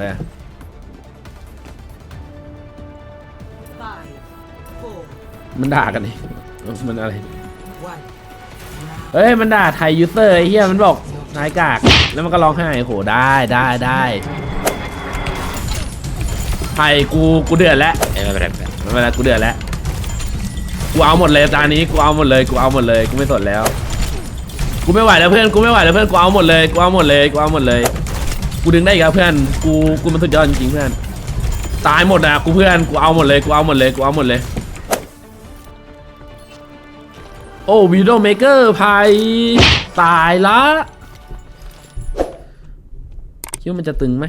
อะไรอะ Five, four, มันด่ากันนี่มันอะไร one. เฮ้ย มันด่าไทยยูเซอร์ไอ้เหี้ย มันบอกนายกาก แล้วมันก็ร้องไห้โหได้ได้ได้ไทยกูกูเดือดแล้วเอ้ยไม่เป็นไรไม่เป็นไรไม่เป็นไรกูเดือดแล้ว กูเอาหมดเลยจานนี้กูเอาหมดเลยกูเอาหมดเลยกูไม่สนแล้ว กูไม่ไหวแล้วเพื่อนกูไม่ไหวแล้วเพื่อนกูเอาหมดเลยกูเอาหมดเลยกูเอาหมดเลย กูดึงได้อีกแล้วเพื่อนกูกูมันสุดยอดจริงๆเพื่อนตายหมดอะกูเพื่อนกูเอาหมดเลยกูเอาหมดเลยกูเอาหมดเลย โอ้วีด o เมเกอร์พายตายละคิดว่ามันจะตึงไหม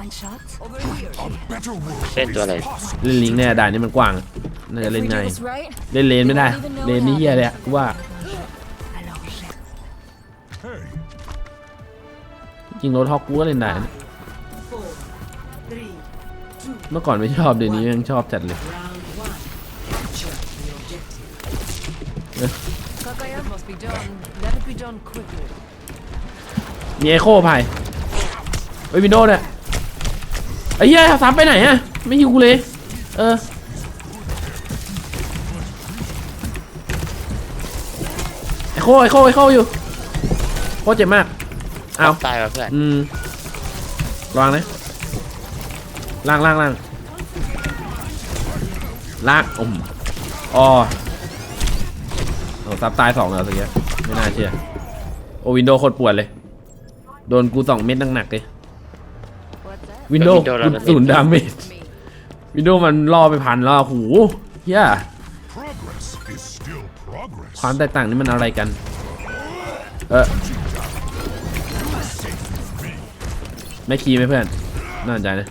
One shot. Over here. Better world เล่นตัวอะไรเล่นลิงก์เนี่ยด่านนี้มันกว้างน่าจะเล่น If we ง่า do ย this right, เล่นเลนไม่ได้ เลนนี่เฮียเลยอะกูว่า ริงโรทอกกูก็เล่นได้นะ Four, three, two, เมื่อก่อนไม่ชอบเดี๋ยวนี้ยังชอบจัดเลย round one. Capture the objective. Kakaya must be done. Let it be done quickly. มีเอโคพายเฮ้ยวินโดว์เนี่ยไอ้เหี้ยซับไปไหนอะไม่ฮิวกูเลย เออไอโคไอโคไอโคอยู่โคเจ็บมาก เอาตายว่ะเพื่อนอืมวางนะล่างล่างล่างล่างอมอ๋อโอ้ซับตายสองแล้วสิเงี้ยไม่น่าเชื่อ โอวินโดว์โคตรปวดเลย โดนกูสองเม็ดหนักๆเลย What's that? วินโดว์ศูนย์ดาเมจ Me. วินโดว์มันล่อไปพันแล้วโหเฮีย progress is still progress. ความแตกต่างนี่มันอะไรกัน เออ ไม่คีย์ไหมเพื่อน น่าสนใจนะ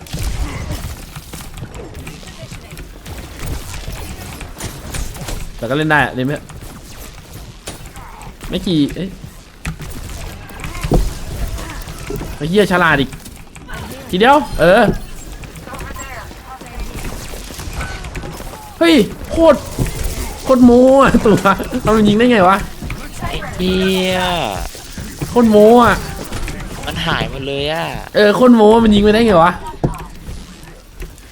แต่ก็เล่นได้อะเล่นไหมไม่คีย์เอ้ยไอ้เหี้ยฉลาดอีก ทีเดียว เออ เฮ้ย โคตร โคตรโม้อะตัวทำมันยิงได้ไงวะเฮียโคตรโม้อะ มันหายหมดเลยอะเออโคตรโม้มันยิงไปได้ไงวะ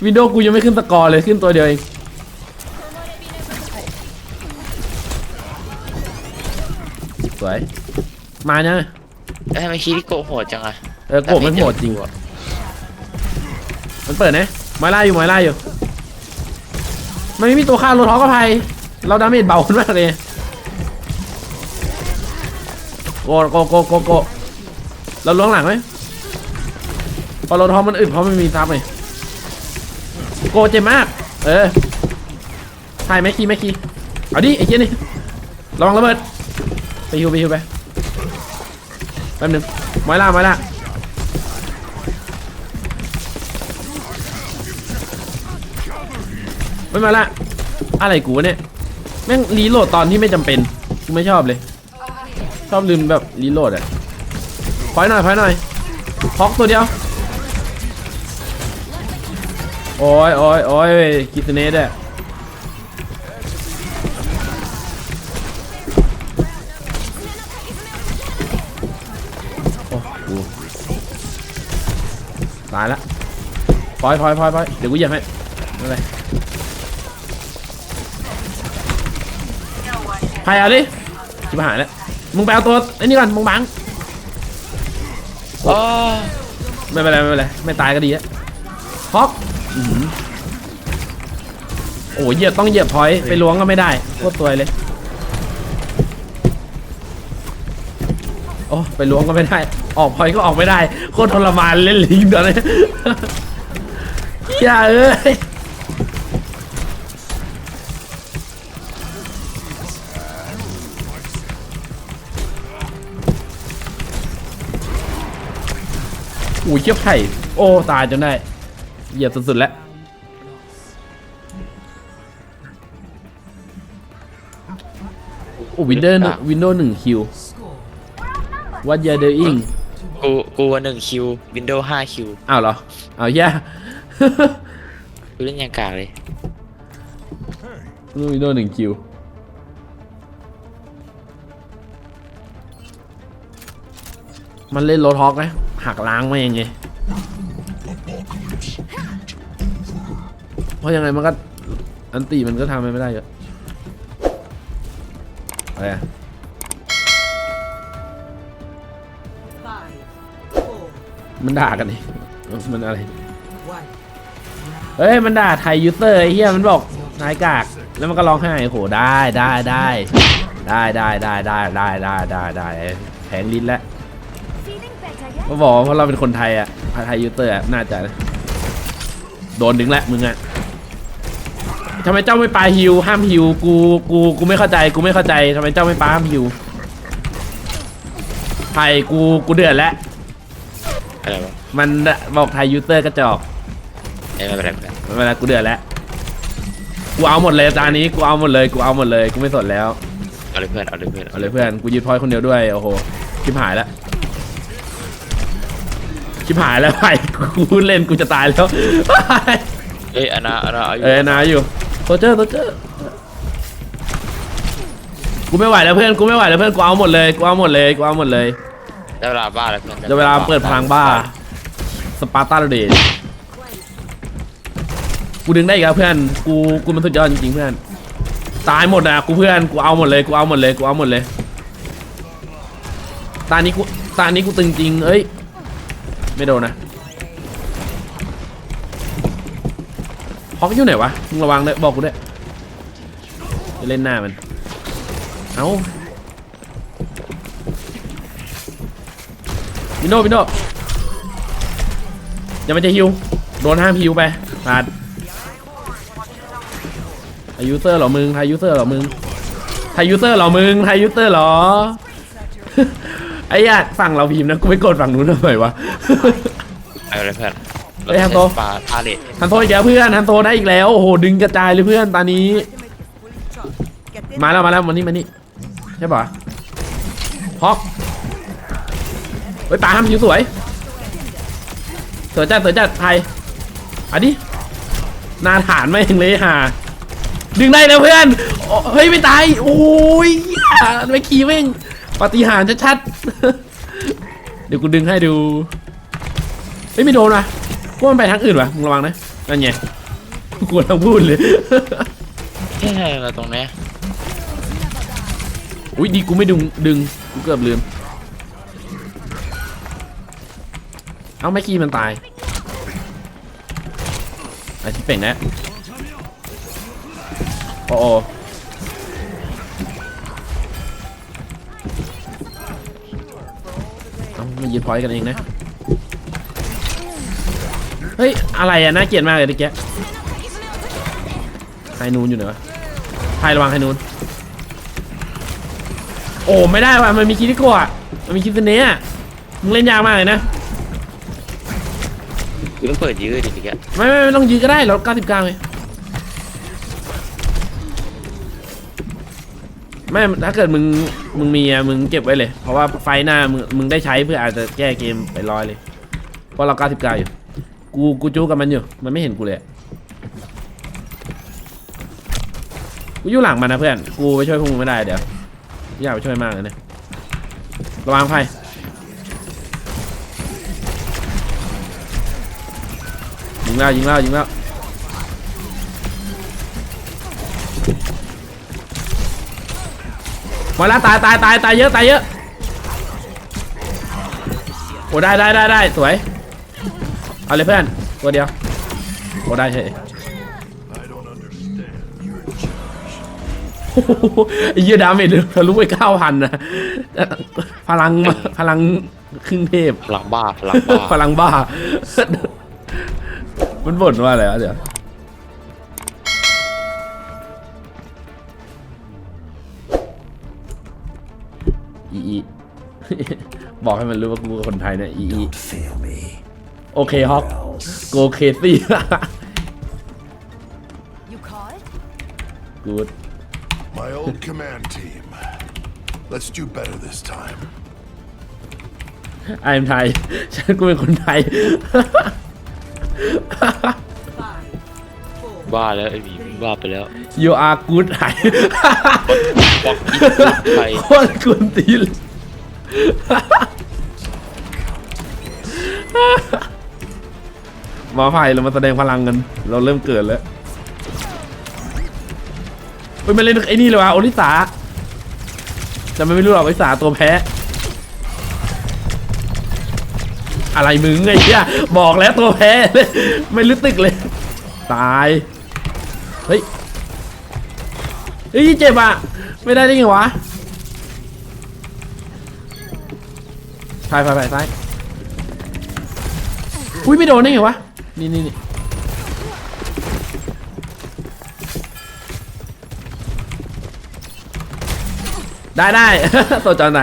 วินโดว์กูยังไม่ขึ้นสกอร์เลยขึ้นตัวเดียวเองสวยมาเนี่ยแล้วทำไมคิริโกะโหดจังอะเออโกบมันโหดจริงว่ะมันเปิดนะไม้ล่าอยู่ไม้ล่าอยู่มันไม่มีตัวฆ่ารถท้อกระไพเราดาเมจเบาขึ้นมากเลยโกโกโกโกโก เราล้วงหลังไหมพอเรถท้อมันอึดเพราะมันมีซับไงโกเจ็บมาก เออใช่แม็กคีแม็กคีเอาดิไอ้เจี๊ยนี่ระวังระเบิดไปฮิวไปฮิวไปแป๊บนึงไม้ล่าไม้ล่าไม่มาละอะไรกูเนี่ยแม่งรีโหลดตอนที่ไม่จำเป็นกูไม่ชอบเลย ชอบลืมแบบรีโหลดอะ พอยหน่อยพอยหน่อยฮอกตัวเดียว โอ้ยโอ้ยโอ้ยกิสเนสอะโอ้ตายละพอยพอยพอยพอยเดี๋ยวกูเหยียบให้ไม่เป็นไรพายเอาดิชิบหายแล้ว มึงไปเอาตัวไอ้นี่ก่อนมึงบัง อ๋อไม่เป็นไรไม่เป็นไรไม่ตายก็ดีอะฮอกอื้อหือโอ้เหยียบต้องเหยียบพอยต์ไปล้วงก็ไม่ได้โคตรตัวยเลย โอ้ไปล้วงก็ไม่ได้ ออกพอยต์ก็ออกไม่ได้โคตรทรมานเล่นลิงตอนนี้ อย่าเอ้ย อุ้ยเจี๊ยบไข่โอ้ตายจนได้เหยียบสุดๆแล้วโอ้วินเดอร์วินโดว์หนึ่งคิว Score วัดยาเดอร์อิงกูกูวันหนึ่งคิววินโดว์ห้าคิวอ้าวเหรออ้าวแย่กูเล่นยังกากเลยวินโดว์หนึ่งคิวมันเล่นโรทอกนะ หักล้างมาเองไงเพราะยังไงมันก็อันตีมันก็ทำอะไรไม่ได้เยอะอะไรอะมันด่ากันนี่มันอะไร เฮ้ย มันด่าไทยยูเซอร์ไอ้เหี้ย มันบอกนายกาก แล้วมันก็ร้องไห้โห ได้ได้ได้ได้ได้ได้ได้ได้ได้ได้ได้แผงลิ้นแล้ว ก็บอกว่าเพราะเราเป็นคนไทยอะไทยยูเซอร์อะน่าจะนะโดนดึงแล้วมึงอะทำไมเจ้าไม่ปาฮิวห้ามฮิวกูกูกูไม่เข้าใจกูไม่เข้าใจทำไมเจ้าไม่ปาห้ามฮิวไทยกูกูเดือดแล้วอะไรวะมันบอกไทยยูเซอร์กระจอกเอ้ยไม่เป็นไรไม่เป็นไรเวลากูเดือดแล้วกูเอาหมดเลยจานนี้กูเอาหมดเลยกูเอาหมดเลยกูไม่สนแล้วเอาเลยเพื่อนเอาเลยเพื่อนเอาเลยเพื่อนกูยึดพอยต์คนเดียวด้วยโอ้โหชิบหายแล้ว ชิบหายแล้วไปกูพูดเล่นกูจะตายแล้วเอ้ยอันนาอันนาเอาอยู่เอ้ยนาอยู่โซเจอร์โซเจอร์กูไม่ไหวแล้วเพื่อนกูไม่ไหวแล้วเพื่อนกูเอาหมดเลยกูเอาหมดเลยกูเอาหมดเลยได้เวลาบ้าแล้วเพื่อนจะเวลาเปิดพลังบ้าสปาร์ตาเดชกูดึงได้อีกแล้วเพื่อนกูกูมันสุดยอดจริงๆเพื่อนตายหมดอะกูเพื่อนกูเอาหมดเลยกูเอาหมดเลยกูเอาหมดเลยตานี้กูตานี้กูตึงจริงเอ้ย ไม่โดนนะฮอกอยู่ไหนวะมึงระวังเลยบอกกูด้วยจะเล่นหน้ามัน เอ้าวินโดวินโดอย่าไปจะฮิว โดนห้ามฮิวไปพลาดไทยยูเซอร์เหรอมึงไทยยูเซอร์เหรอมึงไทยยูเซอร์เหรอมึงไทยยูเซอร์เหรอ ไอ้ยาฝั่งเราพิมพ์นะกูไม่กดฝั่งนู้นทำไมวะ เอาเลยเพื่อนเฮ้ยฮันโตปลาพาเลทฮันโซอีกแล้วเพื่อนฮันโซได้อีกแล้วโอ้โหดึงกระจายเลยเพื่อนตอนนี้ มาแล้วมาแล้วมานี่มานี่ใช่ปะฮอกเฮ้ยปลาห้ามคิวสวยเสือจัดเสือจัดไทยอันนี้นาฐานไม่งเลยห่าดึงได้แล้วเพื่อนโอ้เฮ้ยไม่ตายโอ้ยอย่าไม่ขี่แม่งปาฏิหาริย์ชัดๆ เดี๋ยวกูดึงให้ดูเฮ้ยไม่โดนว่ะกูว่ามันไปทางอื่นว่ะมึงระวังนะนั่นไงกูกำลังพูดเลยเฮ้ยอะไรตรงเนี้ยอุ้ยดีกูไม่ดึงดึงกูเกือบลืมเอาไม่คีมันตายไอที่เป็นนะโอ้ มายืนพอยต์กันเองนะ เฮ้ย อะไรอะน่าเกลียดมากเลยตะเกียไฮนูนอยู่ไหนวะไฮระวังไฮนูน โอ้ไม่ได้ว่ะ มันมีคิริโกะมันมีคิสเนะมึงเล่นยากมากเลยนะกูต้องเปิดยืดดิพี่แกไม่ไม่ไม่ต้องยืนก็ได้เรา99ไงไม่ถ้าเกิดมึง มึงมีอะมึงเก็บไว้เลย เพราะว่าไฟหน้ามึงมึงได้ใช้เพื่ออาจจะแก้เกมไปร้อยเลย เพราะเรา99อยู่ กูกูจู้กับมันอยู่ มันไม่เห็นกูเลย กูอยู่หลังมันนะเพื่อน กูไปช่วยพวกมึงไม่ได้เดี๋ยวอยากไปช่วยมากเลยเนี่ย ระวังไฟยิงแล้วยิงแล้วยิงแล้ว มาแล้วตายตายตายตายเยอะตายเยอะโอ้ได้ได้ได้ได้สวยเอาเลยเพื่อนตัวเดียวโอ้ได้เฉย I don't understand your charge. โอ้โหไอ้เหี้ยดาเมจทะลุไปเก้าพันนะพลังพลังครึ่งเทพพลังบ้าพลังบ้าพลังบ้ามันบ่นว่าอะไรวะเดี๋ยว บอกให้มันรู้ว่ากูเป็นคนไทยนะอีอี Fail me. โอเคฮอกโกเคซี่ You caught? กูด My old command team. Let's do better this time. ไอ m ไทยฉันกูเป็นคนไทย Five, four, บ้าแล้วไอ้หมีบ้าไปแล้ว you are good ไทยบอกอีกไทยโคตรกุนตีนเลยห มาไผ่เรามาแสดงพลังกัน เราเริ่มเกิดแล้วเฮ้ยมาเล่นไอ้นี่เลยวะโอริสาแต่มันไม่รู้หรอกโอริสาตัวแพ้ อะไรมึงไอ้เหี้ยบอกแล้วตัวแพ้เลยไม่รู้ตึกเลย ตาย เฮ้ยเฮ้ยเจ็บอะ ไม่ได้ได้ไงวะ ซ้ายซ้ายซ้ายซ้ายอุ้ยไม่โดนได้ไงวะ นี่นี่นี่ได้ได้ตัวจอนไหน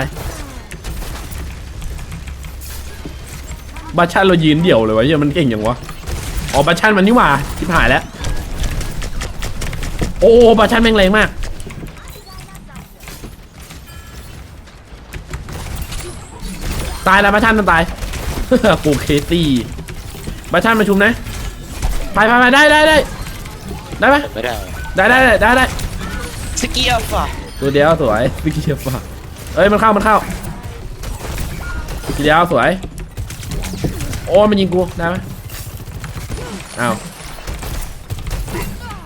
บาชันเรายืนเดี่ยวเลยวะเฮียมันเก่งอย่างวะ อ๋อบาชันมันนี่หว่าชิบหายแล้ว โอ้บาชันแม่งแรงมาก ตายแล้วบาชันมันตายกูเคตี้บาชันมาชุมนะไปไปไปได้ได้ได้ได้ไหมไม่ได้ได้ได้ได้ได้ได้สกีอัลฟาตัวเดียวสวยวิกกี้เชฟฟ้าเอ้ยมันเข้ามันเข้าตัวเดียวสวยโอ้ยมันยิงกูได้ไหมอ้าว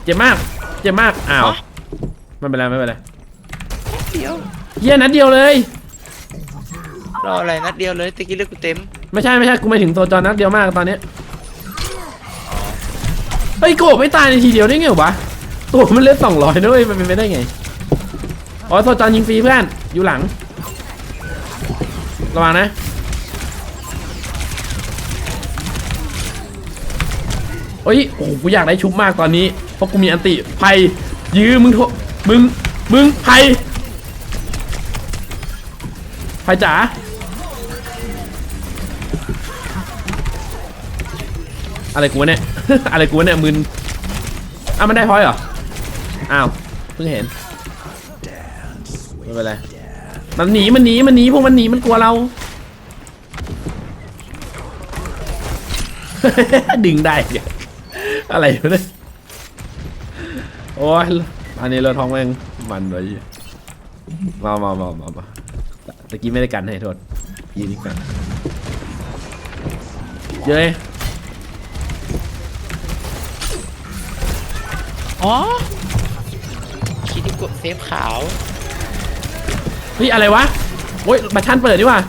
เจ็บมากเจ็บมากอ้าวไม่เป็นไรไม่เป็นไรเดียวเยี่ยนัดเดียวเลย รออะไรนัดเดียวเลยตะกี้เลือกกูเต็มไม่ใช่ไม่ใช่กูไม่ถึงตัวจอนัดเดียวมากตอนเนี้ยเฮ้ยโกบไม่ตายในทีเดียวได้ไงวะตัวมันเลือดสองร้อยนะเว้ยมันเป็นไปได้ไงอ๋อตัวจอนยิงฟรีเพื่อนอยู่หลังระวังนะเฮ้ยโอ้โหกูอยากได้ชุบมากตอนนี้เพราะกูมีอันติไพยื้อมึงโทมึงมึงไพไพจ๋า อะไรกูวะเนี่ย อะไรกูวะเนี่ยมึนอ้าวมันได้พอยเหรอ อ้าวเพิ่งเห็นไม่เป็นไรมันหนีมันหนีมันหนีพวกมันหนีมันกลัวเรา ดึงได้เดี๋ยวอะไรวะเนี่ยโอ้ยอันนี้เราท้องแม่งมันเลยมามามามามาตะกี้ไม่ได้กันให้โทษยีนี่กันเย้ อ๋อคิดที่กดเซฟขาว เฮ้ยอะไรวะโอ้ยบัตรชันเปิดดีกว่า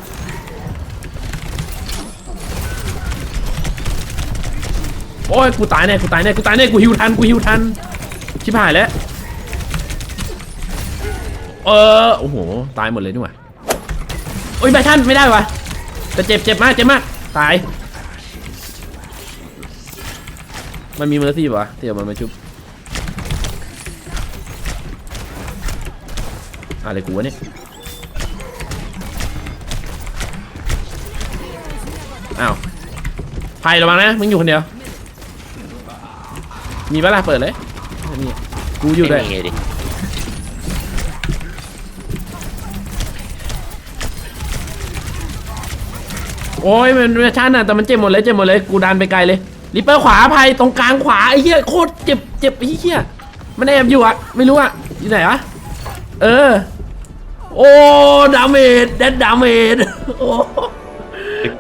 โอ้ยกูตายแน่กูตายแน่กูตายแน่กูฮิวทันกูฮิวทันชิบหายแล้วเออโอ้โหตายหมดเลยนี่หว่าโอ้ยบัตรชันไม่ได้วะแต่เจ็บเจ็บมากเจ็บมากตายมันมีเมอร์ซี่ป่ะที่เอามันมาชุบ อะไรกูวะเนี่ยอ้าวไผ่ระวังนะมึงอยู่คนเดียว มีเวลาเปิดเลยนี่กูอยู่ด้วยไม่มีดิโอ้ยมันเวอร์ชันอะแต่มันเจ็บหมดเลยเจ็บหมดเลยกูดันไปไกลเลยริปเปอร์ขวาไผ่ตรงกลางขวาไอ้เหี้ยโคตรเจ็บเจ็บไอ้เหี้ยมันแอบอยู่อะไม่รู้อะอยู่ไหนวะ เออ โอ้ดาเมจเดดดาเมจโอ้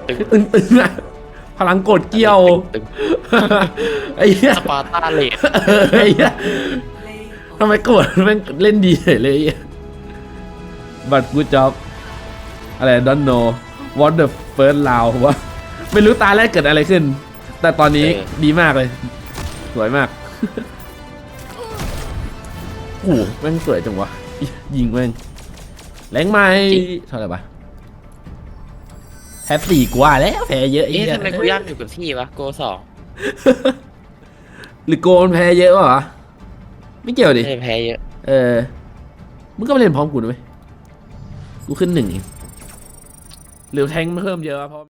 ตึงตึงตึงๆอะพลังกดเกี่ยวตึงไอ้เหี้ยสปาร์ตาเลดเออไอ้เหี้ยทำไมกดแม่งเล่นดีเลยบัตรกูจ็อบอะไร don't know what the first round วะไม่รู้ตาแรกเกิดอะไรขึ้น แต่ตอนนี้ดีมากเลย สวยมากโอ้โหแม่งสวยจังวะ ยิงแม่งแรงไหมเท่าไหร่ปะแพ้สี่กว่าแล้วแพ้เยอะไอ้เอ๊ะเหี้ยทำไมกูย่างอยู่กับที่วะโกสองหรือโกนแพ้เยอะวะไม่เกี่ยวดิไม่ได้แพ้เยอะ เออ มึงก็มาเล่นพร้อมกูนะเว้ยกูขึ้นหนึ่งเองหรือแทงค์เพิ่มเยอะวะเพราะ